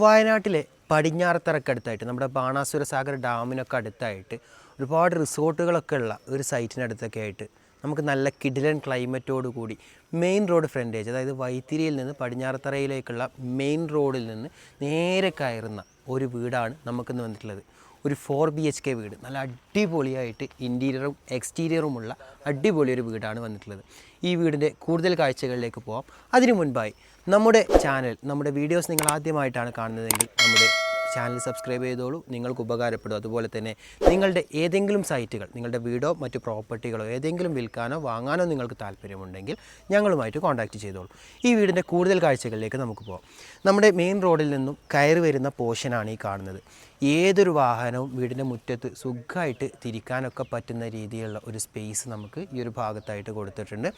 വയനാട്ടിലെ പടിഞ്ഞാറത്തറക്കടുത്തായിട്ട് നമ്മുടെ ബാണാസുര സാഗർ ഡാമിനൊക്കെ അടുത്തായിട്ട് ഒരുപാട് റിസോർട്ടുകളൊക്കെ ഉള്ള ഒരു സൈറ്റിനടുത്തൊക്കെ ആയിട്ട് നമുക്ക് നല്ല കിഡിലൻ ക്ലൈമറ്റോട് കൂടി മെയിൻ റോഡ് ഫ്രണ്ടേജ് അതായത് വൈത്തിരിയിൽ നിന്ന് പടിഞ്ഞാറത്തറയിലേക്കുള്ള മെയിൻ റോഡിൽ നിന്ന് നേരെ കയറുന്ന ഒരു വീടാണ് നമുക്കിന്ന് വന്നിട്ടുള്ളത്. ഒരു ഫോർ ബി എച്ച് കെ വീട്. നല്ല അടിപൊളിയായിട്ട് ഇന്റീരിയറും എക്സ്റ്റീരിയറുമുള്ള അടിപൊളി ഒരു വീടാണ് വന്നിട്ടുള്ളത്. ഈ വീടിന്റെ കൂടുതൽ കാഴ്ചകളിലേക്ക് പോവാം. അതിനു മുൻപായി നമ്മുടെ ചാനൽ നമ്മുടെ വീഡിയോസ് നിങ്ങൾ ആദ്യമായിട്ടാണ് കാണുന്നതെങ്കിൽ നമ്മുടെ ചാനൽ സബ്സ്ക്രൈബ് ചെയ്തോളൂ. നിങ്ങൾക്ക് ഉപകാരപ്പെടും. അതുപോലെ തന്നെ നിങ്ങളുടെ ഏതെങ്കിലും സൈറ്റുകൾ നിങ്ങളുടെ വീടോ മറ്റു പ്രോപ്പർട്ടികളോ ഏതെങ്കിലും വിൽക്കാനോ വാങ്ങാനോ നിങ്ങൾക്ക് താല്പര്യമുണ്ടെങ്കിൽ ഞങ്ങളുമായിട്ട് കോൺടാക്റ്റ് ചെയ്തോളൂ. ഈ വീടിന്റെ കൂടുതൽ കാഴ്ചകളിലേക്ക് നമുക്ക് പോകാം നമ്മുടെ മെയിൻ റോഡിൽ നിന്നും കയറി വരുന്ന പോർഷനാണ് ഈ കാണുന്നത്. ഏതൊരു വാഹനവും വീടിന്റെ മുറ്റത്ത് സുഖമായിട്ട് തിരിക്കാനൊക്കെ പറ്റുന്ന രീതിയിലുള്ള ഒരു സ്പേസ് നമുക്ക് ഈ ഒരു ഭാഗത്തായിട്ട് കൊടുത്തിട്ടുണ്ട്.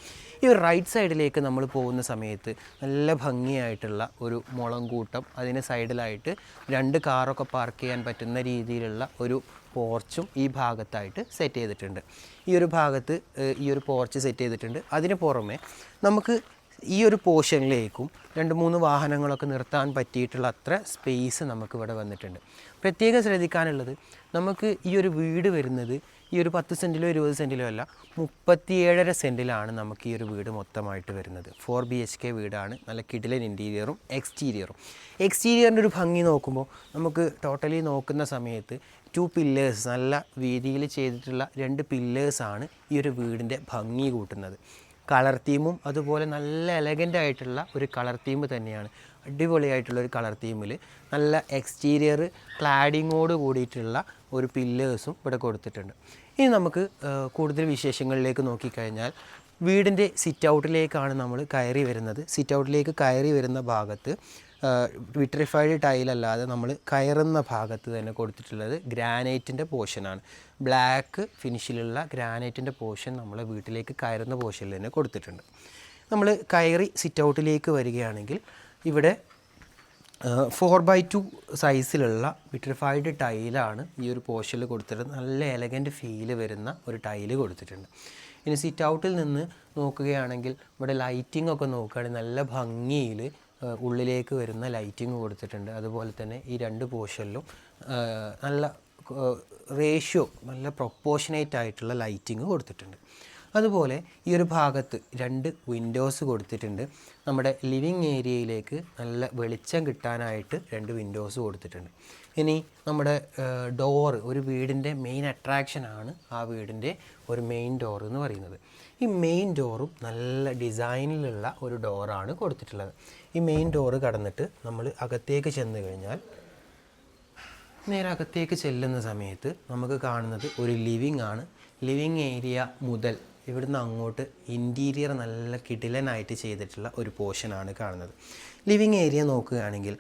ഈ ഒരു റൈറ്റ് സൈഡിലേക്ക് നമ്മൾ പോകുന്ന സമയത്ത് നല്ല ഭംഗിയായിട്ടുള്ള ഒരു മുളം കൂട്ടം അതിന് സൈഡിലായിട്ട് രണ്ട് കാറൊക്കെ പാർക്ക് ചെയ്യാൻ പറ്റുന്ന രീതിയിലുള്ള ഒരു പോർച്ചും ഈ ഭാഗത്തായിട്ട് സെറ്റ് ചെയ്തിട്ടുണ്ട്. ഈ ഒരു ഭാഗത്ത് ഈ ഒരു പോർച്ച് സെറ്റ് ചെയ്തിട്ടുണ്ട്. അതിന് പുറമെ നമുക്ക് ഈ ഒരു പോർഷനിലേക്കും രണ്ട് മൂന്ന് വാഹനങ്ങളൊക്കെ നിർത്താൻ പറ്റിയിട്ടുള്ള അത്ര സ്പേസ് നമുക്ക് ഇവിടെ വന്നിട്ടുണ്ട്. പ്രത്യേകം ശ്രദ്ധിക്കാനുള്ളത് നമുക്ക് ഈ ഒരു വീട് വരുന്നത് ഈ ഒരു പത്ത് സെന്റിലോ ഇരുപത് സെന്റിലോ അല്ല മുപ്പത്തിയേഴര സെന്റിലാണ് നമുക്ക് ഈ ഒരു വീട് മൊത്തമായിട്ട് വരുന്നത്. ഫോർ ബി എച്ച് കെ വീടാണ്. നല്ല കിടിലൻ ഇന്റീരിയറും എക്സ്റ്റീരിയറും എക്സ്റ്റീരിയറിന്റെ ഒരു ഭംഗി നോക്കുമ്പോൾ നമുക്ക് ടോട്ടലി നോക്കുന്ന സമയത്ത് ടു പില്ലേഴ്സ് നല്ല വീതിയിൽ ചെയ്തിട്ടുള്ള രണ്ട് പില്ലേഴ്സാണ് ഈ ഒരു വീടിന്റെ ഭംഗി കൂട്ടുന്നത്. കളർ തീമും അതുപോലെ നല്ല എലഗന്റ് ആയിട്ടുള്ള ഒരു കളർ തീം തന്നെയാണ്. അടിപൊളിയായിട്ടുള്ള ഒരു കളർ തീമിൽ നല്ല എക്സ്റ്റീരിയർ ക്ലാഡിങ്ങോട് കൂടിയിട്ടുള്ള ഒരു പില്ലേഴ്സും ഇവിടെ കൊടുത്തിട്ടുണ്ട്. ഇനി നമുക്ക് കൂടുതൽ വിശേഷങ്ങളിലേക്ക് നോക്കിക്കഴിഞ്ഞാൽ വീടിന്റെ സിറ്റ് ഔട്ടിലേക്കാണ് നമ്മൾ കയറി വരുന്നത്. സിറ്റ് ഔട്ടിലേക്ക് കയറി വരുന്ന ഭാഗത്ത് വിട്രിഫൈഡ് ടൈലല്ലാതെ നമ്മൾ കയറുന്ന ഭാഗത്ത് തന്നെ കൊടുത്തിട്ടുള്ളത് ഗ്രാനൈറ്റിന്റെ പോർഷനാണ് ബ്ലാക്ക് ഫിനിഷിലുള്ള ഗ്രാനൈറ്റിന്റെ പോർഷൻ നമ്മളെ വീട്ടിലേക്ക് കയറുന്ന പോർഷനിൽ തന്നെ കൊടുത്തിട്ടുണ്ട്. നമ്മൾ കയറി സിറ്റ് ഔട്ടിലേക്ക് വരികയാണെങ്കിൽ ഇവിടെ ഫോർ ബൈ ടു സൈസിലുള്ള വിട്രിഫൈഡ് ടൈലാണ് ഈ ഒരു പോർഷനിൽ കൊടുത്തിട്ട് നല്ല എലഗന്റ് ഫീൽ വരുന്ന ഒരു ടൈൽ കൊടുത്തിട്ടുണ്ട്. ഇനി സിറ്റ് ഔട്ടിൽ നിന്ന് നോക്കുകയാണെങ്കിൽ ഇവിടെ ലൈറ്റിംഗ് ഒക്കെ നോക്കുകയാണെങ്കിൽ നല്ല ഭംഗിയിൽ ഉള്ളിലേക്ക് വരുന്ന ലൈറ്റിംഗ് കൊടുത്തിട്ടുണ്ട്. അതുപോലെ തന്നെ ഈ രണ്ട് പോർഷനിലും നല്ല റേഷ്യോ നല്ല പ്രൊപ്പോഷനേറ്റ് ആയിട്ടുള്ള ലൈറ്റിംഗ് കൊടുത്തിട്ടുണ്ട്. അതുപോലെ ഈ ഒരു ഭാഗത്ത് രണ്ട് വിൻഡോസ് കൊടുത്തിട്ടുണ്ട്. നമ്മുടെ ലിവിങ് ഏരിയയിലേക്ക് നല്ല വെളിച്ചം കിട്ടാനായിട്ട് രണ്ട് വിൻഡോസ് കൊടുത്തിട്ടുണ്ട്. ഇനി നമ്മുടെ ഡോറ് ഒരു വീടിന്റെ മെയിൻ അട്രാക്ഷനാണ് ആ വീടിന്റെ ഒരു മെയിൻ ഡോർ എന്ന് പറയുന്നത്. ഈ മെയിൻ ഡോറും നല്ല ഡിസൈനിലുള്ള ഒരു ഡോറാണ് കൊടുത്തിട്ടുള്ളത്. ഈ മെയിൻ ഡോറ് കടന്നിട്ട് നമ്മൾ അകത്തേക്ക് ചെന്ന് കഴിഞ്ഞാൽ നേരെ അകത്തേക്ക് ചെല്ലുന്ന സമയത്ത് നമുക്ക് കാണുന്നത് ഒരു ലിവിങ് ആണ്. ലിവിങ് ഏരിയ മുതൽ ഇവിടുന്ന് അങ്ങോട്ട് ഇന്റീരിയർ നല്ല കിടിലനായിട്ട് ചെയ്തിട്ടുള്ള ഒരു പോർഷനാണ് കാണുന്നത്. ലിവിങ് ഏരിയ നോക്കുകയാണെങ്കിൽ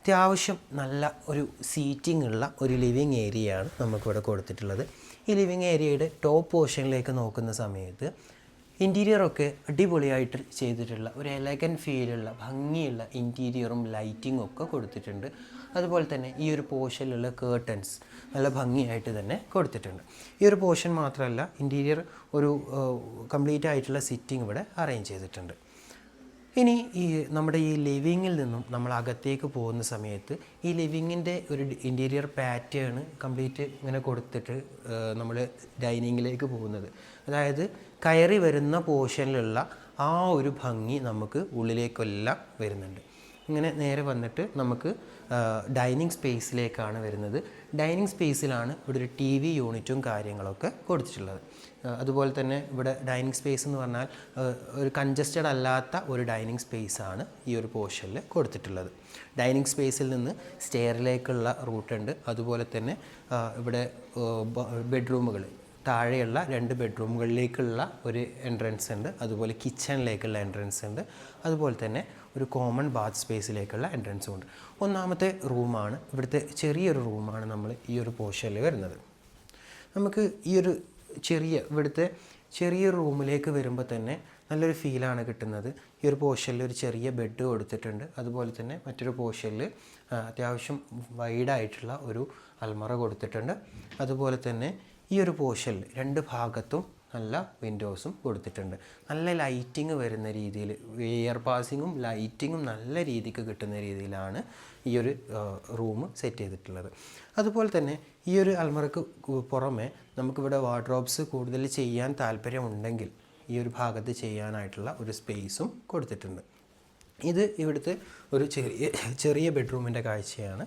അത്യാവശ്യം നല്ല ഒരു സീറ്റിംഗ് ഉള്ള ഒരു ലിവിങ് ഏരിയയാണ് നമുക്കിവിടെ കൊടുത്തിട്ടുള്ളത്. ഈ ലിവിങ് ഏരിയയുടെ ടോപ്പ് പോർഷനിലേക്ക് നോക്കുന്ന സമയത്ത് ഇന്റീരിയറൊക്കെ അടിപൊളിയായിട്ട് ചെയ്തിട്ടുള്ള ഒരു എലഗൻ ഫീലുള്ള ഭംഗിയുള്ള ഇന്റീരിയറും ലൈറ്റിങ്ങും ഒക്കെ കൊടുത്തിട്ടുണ്ട്. അതുപോലെ തന്നെ ഈ ഒരു പോർഷനിലുള്ള കേർട്ടൻസ് നല്ല ഭംഗിയായിട്ട് തന്നെ കൊടുത്തിട്ടുണ്ട്. ഈ ഒരു പോർഷൻ മാത്രമല്ല ഇന്റീരിയർ ഒരു കംപ്ലീറ്റ് ആയിട്ടുള്ള സിറ്റിംഗ് ഇവിടെ അറേഞ്ച് ചെയ്തിട്ടുണ്ട്. ഇനി ഈ നമ്മുടെ ഈ ലിവിങ്ങിൽ നിന്നും നമ്മൾ അകത്തേക്ക് പോകുന്ന സമയത്ത് ഈ ലിവിങ്ങിന്റെ ഒരു ഇന്റീരിയർ പാറ്റേൺ കംപ്ലീറ്റ് ഇങ്ങനെ കൊടുത്തിട്ട് നമ്മൾ ഡൈനിങ്ങിലേക്ക് പോകുന്നത്. അതായത് കയറി വരുന്ന പോർഷനിലുള്ള ആ ഒരു ഭംഗി നമുക്ക് ഉള്ളിലേക്കെല്ലാം വരുന്നുണ്ട്. ഇങ്ങനെ നേരെ വന്നിട്ട് നമുക്ക് ഡൈനിങ് സ്പേസിലേക്കാണ് വരുന്നത്. ഡൈനിങ് സ്പേസിലാണ് ഇവിടെ ഒരു ടി വി യൂണിറ്റും കാര്യങ്ങളൊക്കെ കൊടുത്തിട്ടുള്ളത്. അതുപോലെ തന്നെ ഇവിടെ ഡൈനിങ് സ്പേസ് എന്ന് പറഞ്ഞാൽ ഒരു കൺജസ്റ്റഡ് അല്ലാത്ത ഒരു ഡൈനിങ് സ്പേസാണ് ഈ ഒരു പോർഷനിൽ കൊടുത്തിട്ടുള്ളത്. ഡൈനിങ് സ്പേസിൽ നിന്ന് സ്റ്റെയറിലേക്കുള്ള റൂട്ടുണ്ട് അതുപോലെ തന്നെ ഇവിടെ ബെഡ്റൂമുകൾ താഴെയുള്ള രണ്ട് ബെഡ്റൂമുകളിലേക്കുള്ള ഒരു എൻട്രൻസ് ഉണ്ട്. അതുപോലെ കിച്ചണിലേക്കുള്ള എൻട്രൻസ് ഉണ്ട്. അതുപോലെ തന്നെ ഒരു കോമൺ ബാത്ത് സ്പേസിലേക്കുള്ള എൻട്രൻസും ഉണ്ട്. ഒന്നാമത്തെ റൂമാണ് ഇവിടുത്തെ ചെറിയൊരു റൂമാണ് നമ്മൾ ഈ ഒരു പോർഷനിൽ വരുന്നത്. നമുക്ക് ഈ ഒരു ചെറിയ ഇവിടുത്തെ ചെറിയ റൂമിലേക്ക് വരുമ്പോൾ തന്നെ നല്ലൊരു ഫീലാണ് കിട്ടുന്നത്. ഈ ഒരു പോർഷനിൽ ഒരു ചെറിയ ബെഡ് കൊടുത്തിട്ടുണ്ട്. അതുപോലെ തന്നെ മറ്റൊരു പോർഷനിൽ അത്യാവശ്യം വൈഡായിട്ടുള്ള ഒരു അൽമറ കൊടുത്തിട്ടുണ്ട്. അതുപോലെ തന്നെ ഈ ഒരു പോർഷനിൽ രണ്ട് ഭാഗത്തും നല്ല വിൻഡോസും കൊടുത്തിട്ടുണ്ട്. നല്ല ലൈറ്റിംഗ് വരുന്ന രീതിയിൽ എയർ പാസിങ്ങും ലൈറ്റിങ്ങും നല്ല രീതിക്ക് കിട്ടുന്ന രീതിയിലാണ് ഈ ഒരു റൂം സെറ്റ് ചെയ്തിട്ടുള്ളത്. അതുപോലെ തന്നെ ഈ ഒരു അൽമറക്ക് പുറമെ നമുക്കിവിടെ വാർഡ്രോബ്സ് കൂടുതൽ ചെയ്യാൻ താല്പര്യമുണ്ടെങ്കിൽ ഈ ഒരു ഭാഗത്ത് ചെയ്യാനായിട്ടുള്ള ഒരു സ്പേസും കൊടുത്തിട്ടുണ്ട്. ഇത് ഇവിടുത്തെ ഒരു ചെറിയ ചെറിയ ബെഡ്റൂമിന്റെ കാഴ്ചയാണ്.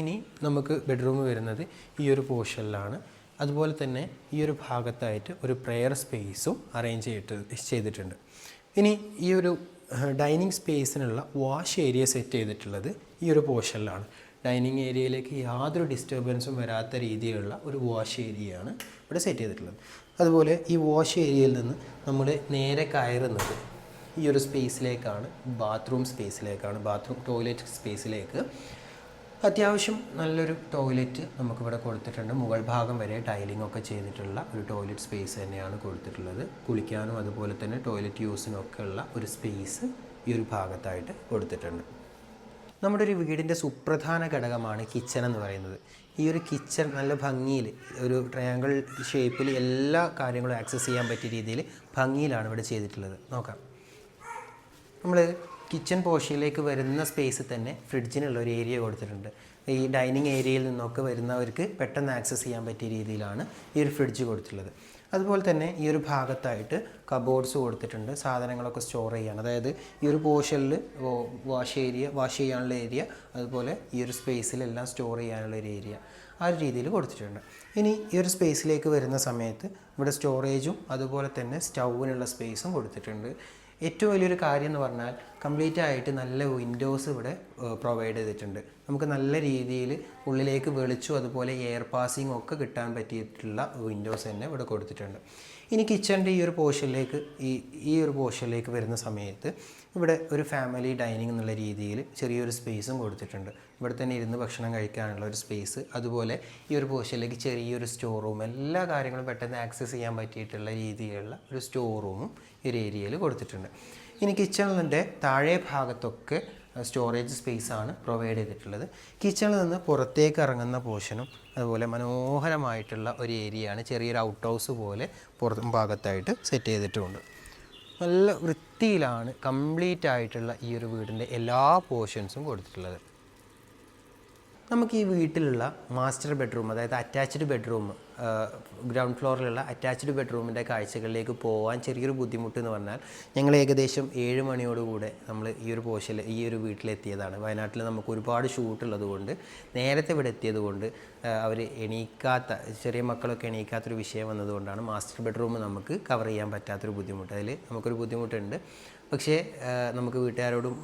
ഇനി നമുക്ക് ബെഡ്റൂം വരുന്നത് ഈ ഒരു പോർഷനിലാണ് അതുപോലെ തന്നെ ഈ ഒരു ഭാഗത്തായിട്ട് ഒരു പ്രെയർ സ്പേസും അറേഞ്ച് ചെയ്തിട്ട് ചെയ്തിട്ടുണ്ട്. ഇനി ഈ ഒരു ഡൈനിങ് സ്പേസിനുള്ള വാഷ് ഏരിയ സെറ്റ് ചെയ്തിട്ടുള്ളത് ഈ ഒരു പോർഷനിലാണ് ഡൈനിങ് ഏരിയയിലേക്ക് യാതൊരു ഡിസ്റ്റർബൻസും വരാത്ത രീതിയിലുള്ള ഒരു വാഷ് ഏരിയയാണ് ഇവിടെ സെറ്റ് ചെയ്തിട്ടുള്ളത്. അതുപോലെ ഈ വാഷ് ഏരിയയിൽ നിന്ന് നമ്മൾ നേരെ കയറുന്നത് ഈ ഒരു സ്പേസിലേക്കാണ് ബാത്റൂം സ്പേസിലേക്കാണ് ബാത്റൂം ടോയ്ലറ്റ് സ്പേസിലേക്ക് അത്യാവശ്യം നല്ലൊരു ടോയ്ലറ്റ് നമുക്കിവിടെ കൊടുത്തിട്ടുണ്ട്. മുകൾ ഭാഗം വരെ ടൈലിംഗ് ഒക്കെ ചെയ്തിട്ടുള്ള ഒരു ടോയ്ലറ്റ് സ്പേസ് തന്നെയാണ് കൊടുത്തിട്ടുള്ളത്. കുളിക്കാനും അതുപോലെ തന്നെ ടോയ്ലറ്റ് യൂസിനും ഒക്കെ ഉള്ള ഒരു സ്പേസ് ഈ ഒരു ഭാഗത്തായിട്ട് കൊടുത്തിട്ടുണ്ട്. നമ്മുടെ ഒരു വീടിന്റെ സുപ്രധാന ഘടകമാണ് കിച്ചൺ എന്ന് പറയുന്നത്. ഈ ഒരു കിച്ചൺ നല്ല ഭംഗിയിൽ ഒരു ട്രയാങ്കിൾ ഷേപ്പിൽ എല്ലാ കാര്യങ്ങളും ആക്സസ് ചെയ്യാൻ പറ്റിയ രീതിയിൽ ഭംഗിയിലാണ് ഇവിടെ ചെയ്തിട്ടുള്ളത്. നോക്കാം. നമ്മൾ കിച്ചൺ പോർഷനിലേക്ക് വരുന്ന സ്പേസ് തന്നെ ഫ്രിഡ്ജിനുള്ള ഒരു ഏരിയ കൊടുത്തിട്ടുണ്ട്. ഈ ഡൈനിങ് ഏരിയയിൽ നിന്നൊക്കെ വരുന്നവർക്ക് പെട്ടെന്ന് ആക്സസ് ചെയ്യാൻ പറ്റിയ രീതിയിലാണ് ഈ ഒരു ഫ്രിഡ്ജ് കൊടുത്തിട്ടുള്ളത്. അതുപോലെ തന്നെ ഈ ഒരു ഭാഗത്തായിട്ട് കബോർഡ്സ് കൊടുത്തിട്ടുണ്ട്. സാധനങ്ങളൊക്കെ സ്റ്റോർ ചെയ്യാൻ അതായത് ഈ ഒരു പോർഷനിൽ വാഷ് ഏരിയ വാഷ് ചെയ്യാനുള്ള ഏരിയ അതുപോലെ ഈ ഒരു സ്പേസിലെല്ലാം സ്റ്റോർ ചെയ്യാനുള്ള ഒരു ഏരിയ ആ ഒരു രീതിയിൽ കൊടുത്തിട്ടുണ്ട്. ഇനി ഈ ഒരു സ്പേസിലേക്ക് വരുന്ന സമയത്ത് ഇവിടെ സ്റ്റോറേജും അതുപോലെ തന്നെ സ്റ്റൗവിനുള്ള സ്പേസും കൊടുത്തിട്ടുണ്ട്. ഏറ്റവും വലിയൊരു കാര്യം എന്ന് പറഞ്ഞാൽ കംപ്ലീറ്റ് ആയിട്ട് നല്ല വിൻഡോസ് ഇവിടെ പ്രൊവൈഡ് ചെയ്തിട്ടുണ്ട്. നമുക്ക് നല്ല രീതിയിൽ ഉള്ളിലേക്ക് വെളിച്ചും അതുപോലെ എയർ പാസിംഗ് ഒക്കെ കിട്ടാൻ പറ്റിയിട്ടുള്ള വിൻഡോസ് തന്നെ ഇവിടെ കൊടുത്തിട്ടുണ്ട്. ഇനി കിച്ചണിന്റെ ഈ ഒരു പോർഷനിലേക്ക് ഈ ഈ ഒരു പോർഷനിലേക്ക് വരുന്ന സമയത്ത് ഇവിടെ ഒരു ഫാമിലി ഡൈനിങ് എന്നുള്ള രീതിയിൽ ചെറിയൊരു സ്പേസും കൊടുത്തിട്ടുണ്ട്. ഇവിടെ തന്നെ ഇരുന്ന് ഭക്ഷണം കഴിക്കാനുള്ള ഒരു സ്പേസ് അതുപോലെ ഈ ഒരു പോർഷനിലേക്ക് ചെറിയൊരു സ്റ്റോർ റൂം എല്ലാ കാര്യങ്ങളും പെട്ടെന്ന് ആക്സസ് ചെയ്യാൻ പറ്റിയിട്ടുള്ള രീതിയിലുള്ള ഒരു സ്റ്റോർ റൂമും ഈ ഒരു ഏരിയയിൽ കൊടുത്തിട്ടുണ്ട്. ഇനി കിച്ചണിന്റെ താഴെ ഭാഗത്തൊക്കെ സ്റ്റോറേജ് സ്പേസ് ആണ് പ്രൊവൈഡ് ചെയ്തിട്ടുള്ളത്. കിച്ചണിൽ നിന്ന് പുറത്തേക്ക് ഇറങ്ങുന്ന പോർഷനും അതുപോലെ മനോഹരമായിട്ടുള്ള ഒരു ഏരിയയാണ് ചെറിയൊരു ഔട്ട് ഹൗസ് പോലെ പുറത്തും ഭാഗത്തായിട്ട് സെറ്റ് ചെയ്തിട്ടുമുണ്ട്. നല്ല വൃത്തിയിലാണ് കംപ്ലീറ്റ് ആയിട്ടുള്ള ഈ ഒരു വീടിന്റെ എല്ലാ പോർഷൻസും കൊടുത്തിട്ടുള്ളത്. നമുക്ക് ഈ വീട്ടിലുള്ള മാസ്റ്റർ ബെഡ്റൂം അതായത് അറ്റാച്ച്ഡ് ബെഡ്റൂം ഗ്രൗണ്ട് ഫ്ലോറിലുള്ള അറ്റാച്ച്ഡ് ബെഡ്റൂമിന്റെ കാഴ്ചകളിലേക്ക് പോകാൻ ചെറിയൊരു ബുദ്ധിമുട്ട് എന്ന് പറഞ്ഞാൽ ഞങ്ങൾ ഏകദേശം ഏഴ് മണിയോടുകൂടെ നമ്മൾ ഈ ഒരു പോഷൽ ഈ ഒരു വീട്ടിലെത്തിയതാണ്. വയനാട്ടിൽ നമുക്ക് ഒരുപാട് ഷൂട്ടുള്ളത് കൊണ്ട് നേരത്തെ ഇവിടെ എത്തിയത് കൊണ്ട് അവർ എണീക്കാത്ത ചെറിയ മക്കളൊക്കെ എണീക്കാത്തൊരു വിഷയം വന്നതുകൊണ്ടാണ് മാസ്റ്റർ ബെഡ്റൂം നമുക്ക് കവർ ചെയ്യാൻ പറ്റാത്തൊരു ബുദ്ധിമുട്ട്. അതിൽ നമുക്കൊരു ബുദ്ധിമുട്ടുണ്ട്. പക്ഷേ നമുക്ക് വീട്ടുകാരോടും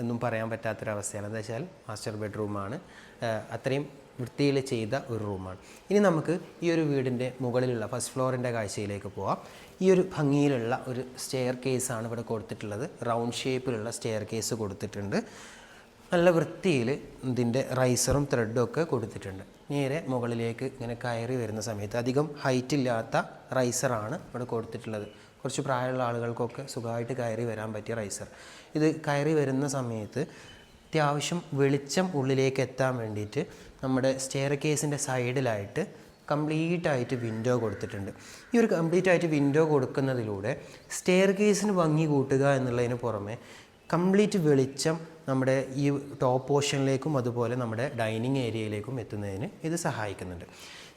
ഒന്നും പറയാൻ പറ്റാത്തൊരവസ്ഥയാണ്. എന്താ വെച്ചാൽ മാസ്റ്റർ ബെഡ്റൂമാണ്. അത്രയും വൃത്തിയിൽ ചെയ്ത ഒരു റൂമാണ്. ഇനി നമുക്ക് ഈ ഒരു വീടിന്റെ മുകളിലുള്ള ഫസ്റ്റ് ഫ്ലോറിന്റെ കാഴ്ചയിലേക്ക് പോവാം. ഈ ഒരു ഭംഗിയിലുള്ള ഒരു സ്റ്റെയർ കേസാണ് ഇവിടെ കൊടുത്തിട്ടുള്ളത്. റൗണ്ട് ഷേപ്പിലുള്ള സ്റ്റെയർ കേസ് കൊടുത്തിട്ടുണ്ട്. നല്ല വൃത്തിയിൽ ഇതിന്റെ റൈസറും ത്രെഡും ഒക്കെ കൊടുത്തിട്ടുണ്ട്. നേരെ മുകളിലേക്ക് ഇങ്ങനെ കയറി വരുന്ന സമയത്ത് അധികം ഹൈറ്റ് ഇല്ലാത്ത റൈസറാണ് ഇവിടെ കൊടുത്തിട്ടുള്ളത്. കുറച്ച് പ്രായമുള്ള ആളുകൾക്കൊക്കെ സുഖമായിട്ട് കയറി വരാൻ പറ്റിയ റൈസർ ഇത് കയറി വരുന്ന സമയത്ത് അത്യാവശ്യം വെളിച്ചം ഉള്ളിലേക്ക് എത്താൻ വേണ്ടിയിട്ട് നമ്മുടെ സ്റ്റെയർ കേസിന്റെ സൈഡിലായിട്ട് കംപ്ലീറ്റ് ആയിട്ട് വിൻഡോ കൊടുത്തിട്ടുണ്ട്. ഈ ഒരു കംപ്ലീറ്റ് ആയിട്ട് വിൻഡോ കൊടുക്കുന്നതിലൂടെ സ്റ്റെയർ കേസിന് ഭംഗി കൂട്ടുക എന്നുള്ളതിന് പുറമെ കംപ്ലീറ്റ് വെളിച്ചം നമ്മുടെ ഈ ടോപ്പ് പോർഷനിലേക്കും അതുപോലെ നമ്മുടെ ഡൈനിങ് ഏരിയയിലേക്കും എത്തുന്നതിന് ഇത് സഹായിക്കുന്നുണ്ട്.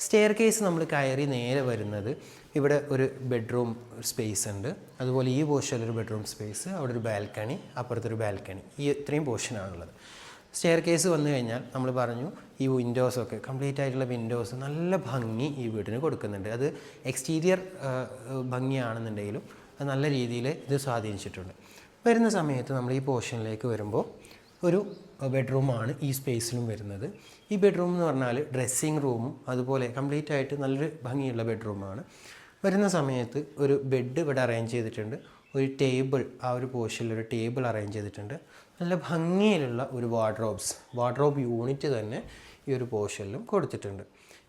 സ്റ്റെയർ കേസ് നമ്മൾ കയറി നേരെ വരുന്നത് ഇവിടെ ഒരു ബെഡ്റൂം സ്പേസ് ഉണ്ട്. അതുപോലെ ഈ പോർഷനിലൊരു ബെഡ്റൂം സ്പേസ് അവിടെ ഒരു ബാൽക്കണി അപ്പുറത്തൊരു ബാൽക്കണി ഈ ഇത്രയും പോർഷനാണുള്ളത് സ്റ്റെയർ കേസ് വന്നു കഴിഞ്ഞാൽ നമ്മൾ പറഞ്ഞു ഈ വിൻഡോസൊക്കെ കംപ്ലീറ്റ് ആയിട്ടുള്ള വിൻഡോസ് നല്ല ഭംഗി ഈ വീടിന് കൊടുക്കുന്നുണ്ട്. അത് എക്സ്റ്റീരിയർ ഭംഗിയാണെന്നുണ്ടെങ്കിലും അത് നല്ല രീതിയിൽ ഇത് സ്വാധീനിച്ചിട്ടുണ്ട്. വരുന്ന സമയത്ത് നമ്മൾ ഈ പോർഷനിലേക്ക് വരുമ്പോൾ ഒരു ബെഡ്റൂമാണ് ഈ സ്പേസിലും വരുന്നത്. ഈ ബെഡ്റൂം എന്ന് പറഞ്ഞാൽ ഡ്രസ്സിങ് റൂമും അതുപോലെ കംപ്ലീറ്റ് ആയിട്ട് നല്ലൊരു ഭംഗിയുള്ള ബെഡ്റൂമാണ്. വരുന്ന സമയത്ത് ഒരു ബെഡ് ഇവിടെ അറേഞ്ച് ചെയ്തിട്ടുണ്ട്. ഒരു ടേബിൾ ആ ഒരു പോർഷനിൽ ഒരു ടേബിൾ അറേഞ്ച് ചെയ്തിട്ടുണ്ട്. നല്ല ഭംഗിയിലുള്ള ഒരു വാർഡ്രോബ്സ് വാർഡ്രോബ് യൂണിറ്റ് തന്നെ ഈ ഒരു പോർഷനിലും കൊടുത്തിട്ടുണ്ട്.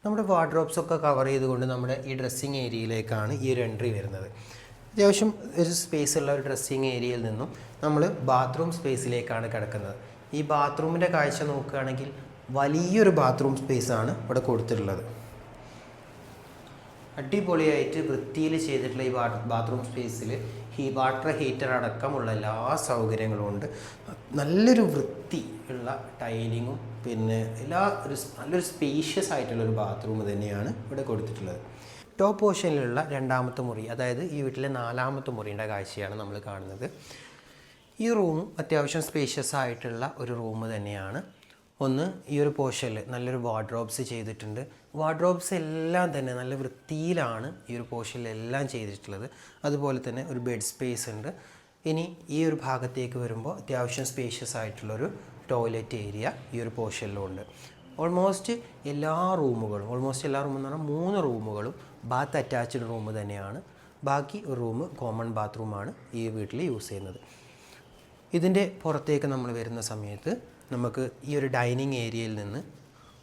നമ്മുടെ വാർഡ്രോബ്സ് ഒക്കെ കവർ ചെയ്തുകൊണ്ട് നമ്മുടെ ഈ ഡ്രസ്സിങ് ഏരിയയിലേക്കാണ് ഈ ഒരു എൻട്രി വരുന്നത്. അത്യാവശ്യം ഒരു സ്പേസ് ഉള്ള ഒരു ഡ്രസ്സിങ് ഏരിയയിൽ നിന്നും നമ്മൾ ബാത്റൂം സ്പേസിലേക്കാണ് കിടക്കുന്നത്. ഈ ബാത്റൂമിന്റെ കാഴ്ച നോക്കുകയാണെങ്കിൽ വലിയൊരു ബാത്റൂം സ്പേസാണ് ഇവിടെ കൊടുത്തിട്ടുള്ളത്. അടിപൊളിയായിട്ട് വൃത്തിയിൽ ചെയ്തിട്ടുള്ള ഈ ബാത്റൂം സ്പേസിൽ ഈ വാട്ടർ ഹീറ്റർ അടക്കമുള്ള എല്ലാ സൗകര്യങ്ങളും ഉണ്ട്. നല്ലൊരു വൃത്തി ഉള്ള ടൈലിങ്ങും പിന്നെ എല്ലാ ഒരു നല്ലൊരു സ്പേഷ്യസ് ആയിട്ടുള്ള ഒരു ബാത്റൂം തന്നെയാണ് ഇവിടെ കൊടുത്തിട്ടുള്ളത്. ടോപ്പ് പോർഷനിലുള്ള രണ്ടാമത്തെ മുറി അതായത് ഈ വീട്ടിലെ നാലാമത്തെ മുറിയുടെ കാഴ്ചയാണ് നമ്മൾ കാണുന്നത്. ഈ റൂം അത്യാവശ്യം സ്പേഷ്യസ് ആയിട്ടുള്ള ഒരു റൂം തന്നെയാണ്. ഒന്ന് ഈ ഒരു പോർഷനിൽ നല്ലൊരു വാർഡ്രോബ്സ് ചെയ്തിട്ടുണ്ട്. വാർഡ്രോബ്സ് എല്ലാം തന്നെ നല്ല വൃത്തിയിലാണ് ഈ ഒരു പോർഷനിൽ എല്ലാം ചെയ്തിട്ടുള്ളത്. അതുപോലെ തന്നെ ഒരു ബെഡ് സ്പേസ് ഉണ്ട്. ഇനി ഈ ഒരു ഭാഗത്തേക്ക് വരുമ്പോൾ അത്യാവശ്യം സ്പേഷ്യസ് ആയിട്ടുള്ളൊരു ടോയ്ലറ്റ് ഏരിയ ഈ ഒരു പോർഷനിലും ഉണ്ട് ഓൾമോസ്റ്റ് എല്ലാ റൂമുകളും ഓൾമോസ്റ്റ് എല്ലാ റൂമെന്ന് പറഞ്ഞാൽ മൂന്ന് റൂമുകളും ബാത്ത് അറ്റാച്ച്ഡ് റൂം തന്നെയാണ്. ബാക്കി ഒരു റൂം കോമൺ ബാത്റൂമാണ് ഈ വീട്ടിൽ യൂസ് ചെയ്യുന്നത്. ഇതിന്റെ പുറത്തേക്ക് നമ്മൾ വരുന്ന സമയത്ത് നമുക്ക് ഈ ഒരു ഡൈനിങ് ഏരിയയിൽ നിന്ന്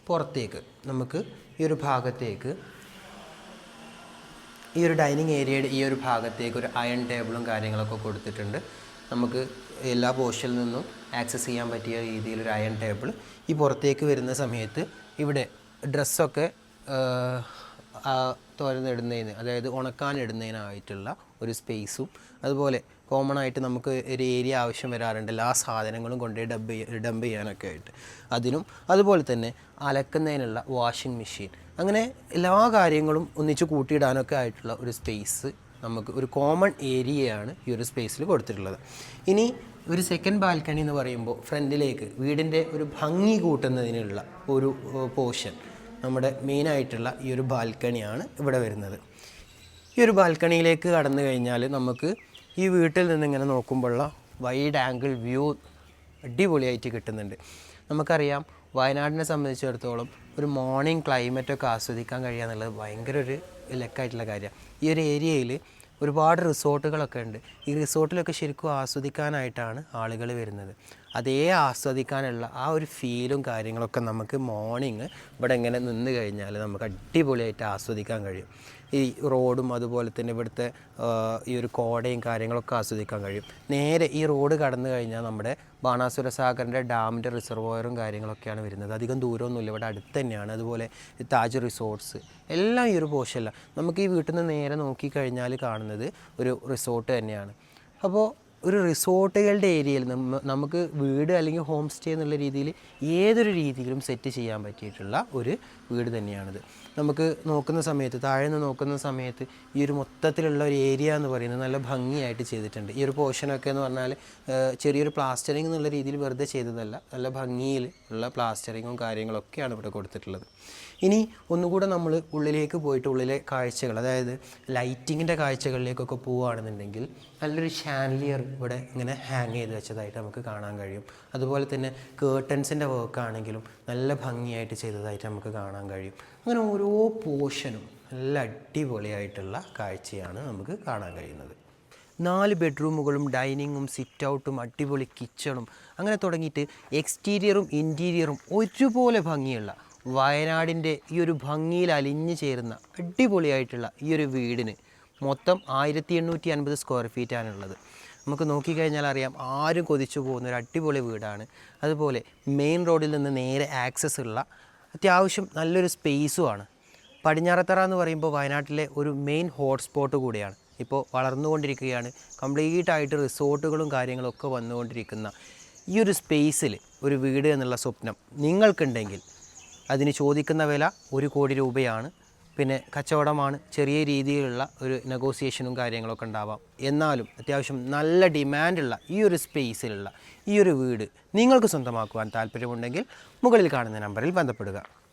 പുറത്തേക്ക് നമുക്ക് ഈ ഒരു ഭാഗത്തേക്ക് ഈ ഒരു ഡൈനിങ് ഏരിയയുടെ ഈ ഒരു ഭാഗത്തേക്ക് ഒരു അയൺ ടേബിളും കാര്യങ്ങളൊക്കെ കൊടുത്തിട്ടുണ്ട്. നമുക്ക് എല്ലാ പോസ്റ്റിൽ നിന്നും ആക്സസ് ചെയ്യാൻ പറ്റിയ രീതിയിൽ ഒരു അയൺ ടേബിൾ ഈ പുറത്തേക്ക് വരുന്ന സമയത്ത് ഇവിടെ ഡ്രസ്സൊക്കെ തുറന്നിടുന്നതിന് അതായത് ഉണക്കാൻ ഇടുന്നതിനായിട്ടുള്ള ഒരു സ്പേസും അതുപോലെ കോമൺ ആയിട്ട് നമുക്ക് ഒരു ഏരിയ ആവശ്യം വരാറുണ്ട്. എല്ലാ സാധനങ്ങളും കൊണ്ടുപോയി ഡബ് ഡംപ് ചെയ്യാനൊക്കെ ആയിട്ട്. അതിനും അതുപോലെ തന്നെ അലക്കുന്നതിനുള്ള വാഷിംഗ് മെഷീൻ അങ്ങനെ എല്ലാ കാര്യങ്ങളും ഒന്നിച്ച് കൂട്ടിയിടാനൊക്കെ ആയിട്ടുള്ള ഒരു സ്പേസ് നമുക്ക് ഒരു കോമൺ ഏരിയയാണ് ഈ ഒരു സ്പേസിൽ കൊടുത്തിട്ടുള്ളത്. ഇനി ഒരു സെക്കൻഡ് ബാൽക്കണി എന്ന് പറയുമ്പോൾ ഫ്രണ്ടിലേക്ക് വീടിന്റെ ഒരു ഭംഗി കൂട്ടുന്നതിനുള്ള ഒരു പോർഷൻ നമ്മുടെ മെയിനായിട്ടുള്ള ഈ ഒരു ബാൽക്കണിയാണ് ഇവിടെ വരുന്നത്. ഈ ഒരു ബാൽക്കണിയിലേക്ക് കടന്നു കഴിഞ്ഞാൽ നമുക്ക് ഈ വീട്ടിൽ നിന്ന് ഇങ്ങനെ നോക്കുമ്പോഴുള്ള വൈഡ് ആംഗിൾ വ്യൂ അടിപൊളിയായിട്ട് കിട്ടുന്നുണ്ട്. നമുക്കറിയാം വയനാടിനെ സംബന്ധിച്ചിടത്തോളം ഒരു മോർണിംഗ് ക്ലൈമറ്റൊക്കെ ആസ്വദിക്കാൻ കഴിയുക എന്നുള്ളത് ഭയങ്കര ഒരു ലക്കായിട്ടുള്ള കാര്യമാണ് ഈ ഒരു ഏരിയയിൽ ഒരുപാട് റിസോർട്ടുകളൊക്കെ ഉണ്ട്. ഈ റിസോർട്ടിലൊക്കെ ശരിക്കും ആസ്വദിക്കാനായിട്ടാണ് ആളുകൾ വരുന്നത്. അതേ ആസ്വദിക്കാനുള്ള ആ ഒരു ഫീലും കാര്യങ്ങളൊക്കെ നമുക്ക് മോർണിംഗ് ഇവിടെ ഇങ്ങനെ നിന്ന് കഴിഞ്ഞാൽ നമുക്ക് അടിപൊളിയായിട്ട് ആസ്വദിക്കാൻ കഴിയും. ഈ റോഡും അതുപോലെ തന്നെ ഇവിടുത്തെ ഈ ഒരു കോടയും കാര്യങ്ങളൊക്കെ ആസ്വദിക്കാൻ കഴിയും. നേരെ ഈ റോഡ് കടന്നു കഴിഞ്ഞാൽ നമ്മുടെ ബാണാസുര സാഗറിന്റെ ഡാമിന്റെ റിസർവോയറും കാര്യങ്ങളൊക്കെയാണ് വരുന്നത്. അധികം ദൂരമൊന്നുമില്ല. ഇവിടെ അടുത്ത് തന്നെയാണ്. അതുപോലെ താജ് റിസോർട്ട്സ് എല്ലാം ഈ ഒരു പോഷല്ല നമുക്ക് ഈ വീട്ടിൽ നിന്ന് നേരെ നോക്കിക്കഴിഞ്ഞാൽ കാണുന്നത് ഒരു റിസോർട്ട് തന്നെയാണ്. അപ്പോൾ ഒരു റിസോർട്ടുകളുടെ ഏരിയയിൽ നമുക്ക് വീട് അല്ലെങ്കിൽ ഹോം സ്റ്റേ എന്നുള്ള രീതിയിൽ ഏതൊരു രീതിയിലും സെറ്റ് ചെയ്യാൻ പറ്റിയിട്ടുള്ള ഒരു വീട് തന്നെയാണിത്. നമുക്ക് നോക്കുന്ന സമയത്ത് താഴെ നിന്ന് നോക്കുന്ന സമയത്ത് ഈ ഒരു മൊത്തത്തിലുള്ള ഒരു ഏരിയ എന്ന് പറയുന്നത് നല്ല ഭംഗിയായിട്ട് ചെയ്തിട്ടുണ്ട്. ഈ ഒരു പോർഷനൊക്കെ എന്ന് പറഞ്ഞാൽ ചെറിയൊരു പ്ലാസ്റ്ററിങ് എന്നുള്ള രീതിയിൽ വെറുതെ ചെയ്തതല്ല നല്ല ഭംഗിയിൽ ഉള്ള പ്ലാസ്റ്ററിങ്ങും കാര്യങ്ങളൊക്കെയാണ് ഇവിടെ കൊടുത്തിട്ടുള്ളത്. ഇനി ഒന്നുകൂടെ നമ്മൾ ഉള്ളിലേക്ക് പോയിട്ട് ഉള്ളിലെ കാഴ്ചകൾ അതായത് ലൈറ്റിങ്ങിന്റെ കാഴ്ചകളിലേക്കൊക്കെ പോവുകയാണെന്നുണ്ടെങ്കിൽ നല്ലൊരു ഷാൻലിയർ ഇവിടെ ഇങ്ങനെ ഹാങ് ചെയ്ത് വെച്ചതായിട്ട് നമുക്ക് കാണാൻ കഴിയും. അതുപോലെ തന്നെ കേർട്ടൻസിന്റെ വർക്ക് ആണെങ്കിലും നല്ല ഭംഗിയായിട്ട് ചെയ്തതായിട്ട് നമുക്ക് കാണാൻ കഴിയും. അങ്ങനെ ഓരോ പോർഷനും നല്ല അടിപൊളിയായിട്ടുള്ള കാഴ്ചയാണ് നമുക്ക് കാണാൻ കഴിയുന്നത്. നാല് ബെഡ്റൂമുകളും ഡൈനിങ്ങും സിറ്റ് ഔട്ടും അടിപൊളി കിച്ചണും അങ്ങനെ തുടങ്ങിയിട്ട് എക്സ്റ്റീരിയറും ഇന്റീരിയറും ഒരുപോലെ ഭംഗിയുള്ള വയനാടിന്റെ ഈ ഒരു ഭംഗിയിൽ അലിഞ്ഞു ചേരുന്ന അടിപൊളിയായിട്ടുള്ള ഈ ഒരു വീടിന് മൊത്തം ആയിരത്തി എണ്ണൂറ്റി അൻപത് സ്ക്വയർ ഫീറ്റാണുള്ളത് നമുക്ക് നോക്കിക്കഴിഞ്ഞാൽ അറിയാം ആരും കൊതിച്ചു പോകുന്ന ഒരു അടിപൊളി വീടാണ്. അതുപോലെ മെയിൻ റോഡിൽ നിന്ന് നേരെ ആക്സസ് ഉള്ള അത്യാവശ്യം നല്ലൊരു സ്പേസുമാണ് പടിഞ്ഞാറത്തറ എന്ന് പറയുമ്പോൾ വയനാട്ടിലെ ഒരു മെയിൻ ഹോട്ട്സ്പോട്ട് കൂടിയാണ്. ഇപ്പോൾ വളർന്നുകൊണ്ടിരിക്കുകയാണ്. കംപ്ലീറ്റ് ആയിട്ട് റിസോർട്ടുകളും കാര്യങ്ങളൊക്കെ വന്നുകൊണ്ടിരിക്കുന്ന ഈ ഒരു സ്പേസിൽ ഒരു വീട് എന്നുള്ള സ്വപ്നം നിങ്ങൾക്കുണ്ടെങ്കിൽ അതിന് ചോദിക്കുന്ന വില ഒരു കോടി രൂപയാണ്. പിന്നെ കച്ചവടമാണ് ചെറിയ രീതിയിലുള്ള ഒരു നെഗോസിയേഷനും കാര്യങ്ങളൊക്കെ ഉണ്ടാവാം. എന്നാലും അത്യാവശ്യം നല്ല ഡിമാൻഡുള്ള ഈ ഒരു സ്പേസിലുള്ള ഈ ഒരു വീട് നിങ്ങൾക്ക് സ്വന്തമാക്കുവാൻ താല്പര്യമുണ്ടെങ്കിൽ മുകളിൽ കാണുന്ന നമ്പറിൽ ബന്ധപ്പെടുക.